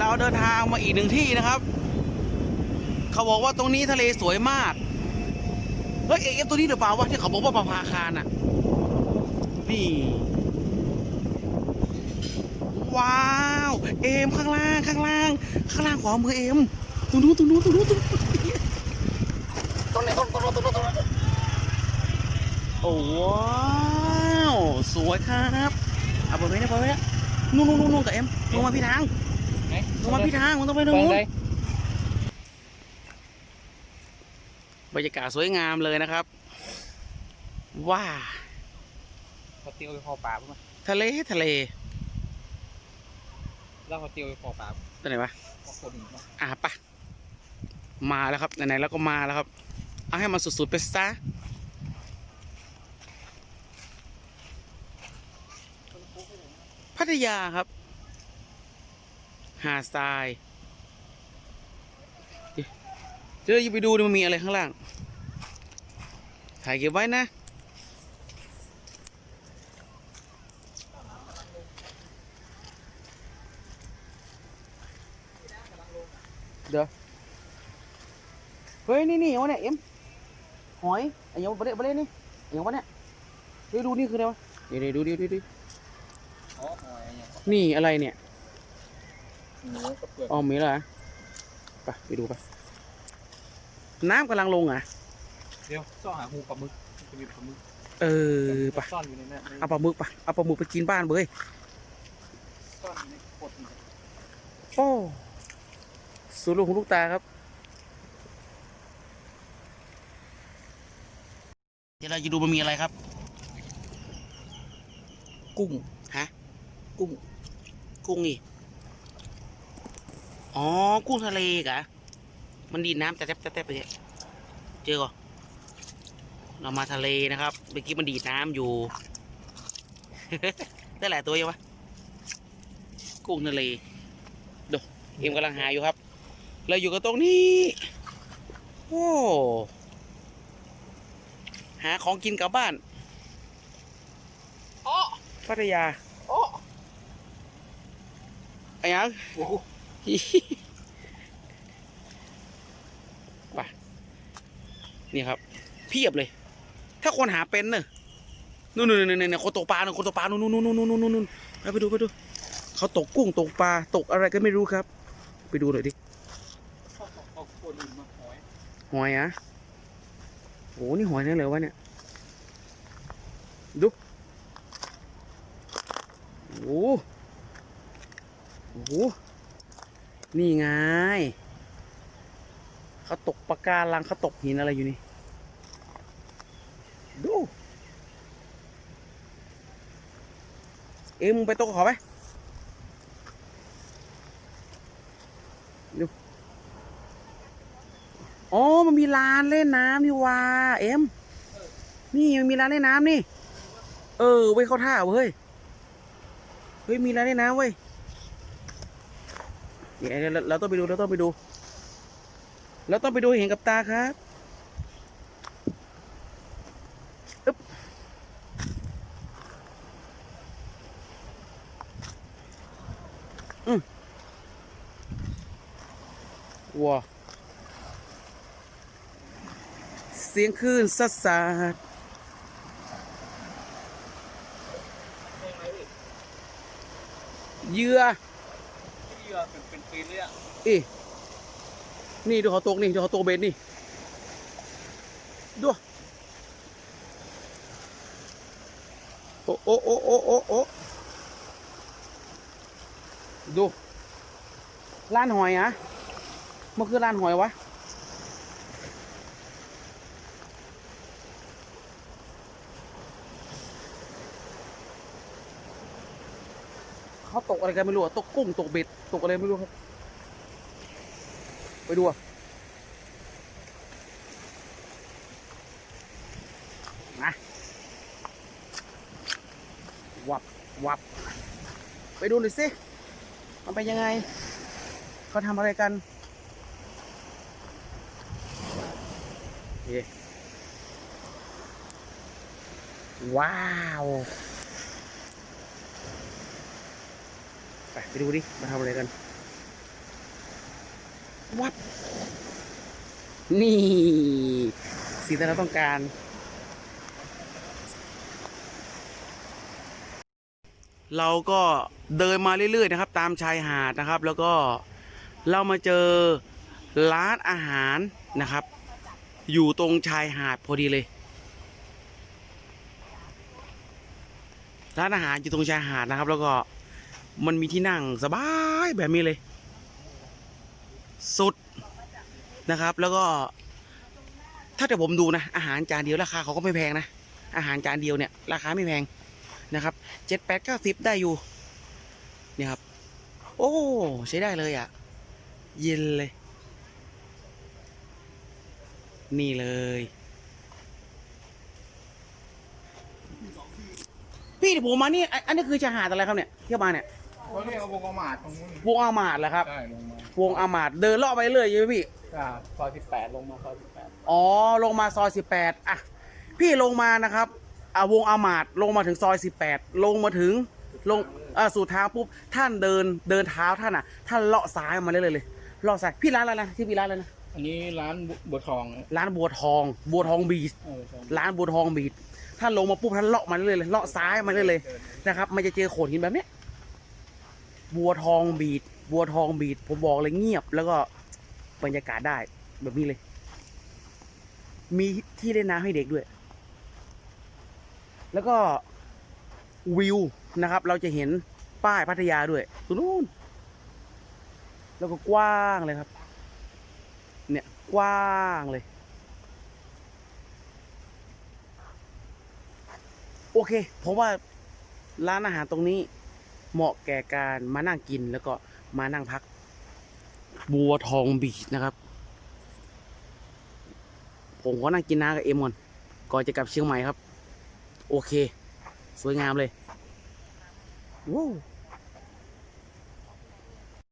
เราเดินทางมาอีกหนึ่งที่นะครับ เขาบอกว่าตรงนี้ทะเลสวยมาก เฮ้ยเอฟตัวนี้หรือเปล่าวะที่เขาบอกว่าประภาคารน่ะ นี่ ว้าว เอมข้างล่างข้างล่าง ข้างล่างขวามือเอมตรงนู้นตรงนู้นตรงนู้นตรงนู้นตรงไหนตรงตรงตรงตรงโอ้ว้าวสวยครับเอาไปไว้นะไปไว้นะนู่นนู่นนู่นกับเอ็มลงมาพี่ทาง ลงมาพี่ทางมันต้องไปตรงเบิ่งนู้นเลยบรรยากาศสวยงามเลยนะครับ ว้าเขาติวไปพอปลาป่ะทะเลทะเลแล้วเขาติวไปพอปลาตัวไหนวะพอคนอีกเนาะอะปะมาแล้วครับไหนๆแล้วก็มาแล้วครับ เอาให้มันสุดๆไปซะพัทยาครับ หาดทรายเดี๋ยวจะไปดูดิมันมีอะไรข้างล่าง ถ่ายเก็บไว้นะเดี๋ยวเฮ้ยนี่นี่อย่างวะเนี่ยเอ็มหอยไอ้ยังประเด็ประเด็นี่ไอ้ยังวะเนี่ยเฮ้ยดูนี่คืออะไรวะเดี๋ยวเดี๋ยวดูดิดูดิอ๋อหอยอย่างเงี้ยนี่อะไรเนี่ย หมูกับเปลือกอ๋อมีแล้วเหรอไปไปดูไปน้ำกำลังลงอะเดี๋ยวซ่อหาหูปลาหมึกจะมีปลาหมึกเออไปซ่อนอยู่ในนั้นเอาปลาหมึกไปเอาปลาหมึกไปกินบ้านเบ้ยซ่อนอยู่ในโคตรโอ้สูลูกหูลูกตาครับ เดี๋ยวเราจะดูมันมีอะไรครับ กุ้งฮะ กุ้ง กุ้งนี่ อ๋อ กุ้งทะเลกะมันดีดน้ำแต่แทบแต่แทบไปเนี่ยเจอก่อเรามาทะเลนะครับ เมื่อกี้มันดีดน้ำอยู่ ได้หลายตัวยังวะ กุ้งทะเลดูเอ็มกำลังหาอยู่ครับ เราอยู่กันตรงนี้ โอ้หาของกินกลับบ้านอ๋อพัทยาอ๋อไอ้ยัง โอ้โหไปนี่ครับ เพียบเลย ถ้าคนหาเป็นเนอะนู่นนู่นนู่นคนตกปลาเนู่นคนตกปลานู่นนู่นนู่นนู่นนู่นนู่นไปดูไปดูเขาตกกุ้งตกปลาตกอะไรก็ไม่รู้ครับ ไปดูหน่อยดิหอยหอยอะโอ้นี่หอยนั่นเลยวะเนี่ย ดู โอ้โห นี่ไงเขาตกปะการังเขาตกหินอะไรอยู่นี่ ดู เอ็มไปตกเขาไหมดูอ๋อมันมีลานเล่นน้ำนี่ว่า เอ็ม นี่มันมีลานเล่นน้ำนี่ เออเว้ยเข้าท่าเว้ย เฮ้ยมีลานเล่นน้ำเว้ย เดี๋ยวเราเราต้องไปดูเราต้องไปดูเราต้องไปดูเห็นกับตาครับอึ๊บอืมว้าเสียงคลื่นสัดสาดเยื่อ เรือเป็นเป็นปีนเลยอะอีนี่ดูเขาตกนี่ดูเขาตกเบ็ดนี่ดูโอ้โอ้โอ้โอ้โอ้โอ้ดูร้านหอยอะมันคือร้านหอยวะ เขาตกอะไรกันไม่รู้ตกกุ้งตกเบ็ดตกอะไรไม่รู้ครับ ไปดูอะวับวับ ไปดูหน่อยสิมันเป็นยังไง เขาทำอะไรกันโอเคว้าว ไปไปดูดิ มาทำอะไรกัน วับนี่ สิ่งที่เราต้องการ เราก็เดินมาเรื่อยๆนะครับ ตามชายหาดนะครับ แล้วก็เรามาเจอร้านอาหารนะครับ อยู่ตรงชายหาดพอดีเลย ร้านอาหารอยู่ตรงชายหาดนะครับ แล้วก็ มันมีที่นั่งสบายแบบนี้เลย สุดนะครับ แล้วก็ ถ้าแต่ผมดูนะ อาหารจานเดียวราคาเขาก็ไม่แพงนะ อาหารจานเดียวเนี่ย ราคาไม่แพงนะครับเจ็ดแปดเก้าสิบได้อยู่เนี่ยครับ โอ้ใช้ได้เลยอะ่ะ เย็นเลย นี่เลยพี่ผมมานี่อันนี้คือชายหาดอะไรครับเนี่ยเที่ยวมาเนี่ย เขาเรียกว่าวงอมาดตรงนู้นวงอามาดเหรอครับ ใช่ลงมาว งอามาดเดินเลาะไปเรื่อยใช่ไหมพี่ อ่าซอยสิบแปดลงมาซอยสิบแปดอ๋อลงมาซอยสิบแปดอะพี่ลงมานะครับอ่าวงอามาดลงมาถึงซอยสิบแปดลงมาถึงลงอ่าสู่ทางปุ๊บท่านเดินเดินเท้าท่านอะ ท่านเลาะซ้ายมาเรื่อยๆเลยเลาะซ้ายพี่ร้านอะไรนะที่พี่ร้านอะไรนะอันนี้ร้านบัวทองร้านบัวทองบัวทองบีชเออใช่ร้านบัวทองบีชท่านลงมาปุ๊บท่านเลาะมาเรื่อยๆเลยเลาะซ้ายมาเรื่อยๆเลยนะครับ มันจะเจอโขดหินแบบเนี้ย บัวทองบีดบัวทองบีดผมบอกเลยเงียบ แล้วก็บรรยากาศได้ แบบนี้เลย มีที่เล่นน้ำให้เด็กด้วย แล้วก็วิวนะครับ เราจะเห็นป้ายพัทยาด้วยตรงนู้นแล้วก็กว้างเลยครับ เนี่ยกว้างเลย โอเค เพราะว่าร้านอาหารตรงนี้ เหมาะแก่การมานั่งกินแล้วก็มานั่งพัก บัวทองบีชนะครับ ผมก็นั่งกินน้ากับเอ็มก่อนก่อนจะกลับเชียงใหม่ครับ โอเค สวยงามเลยว้าว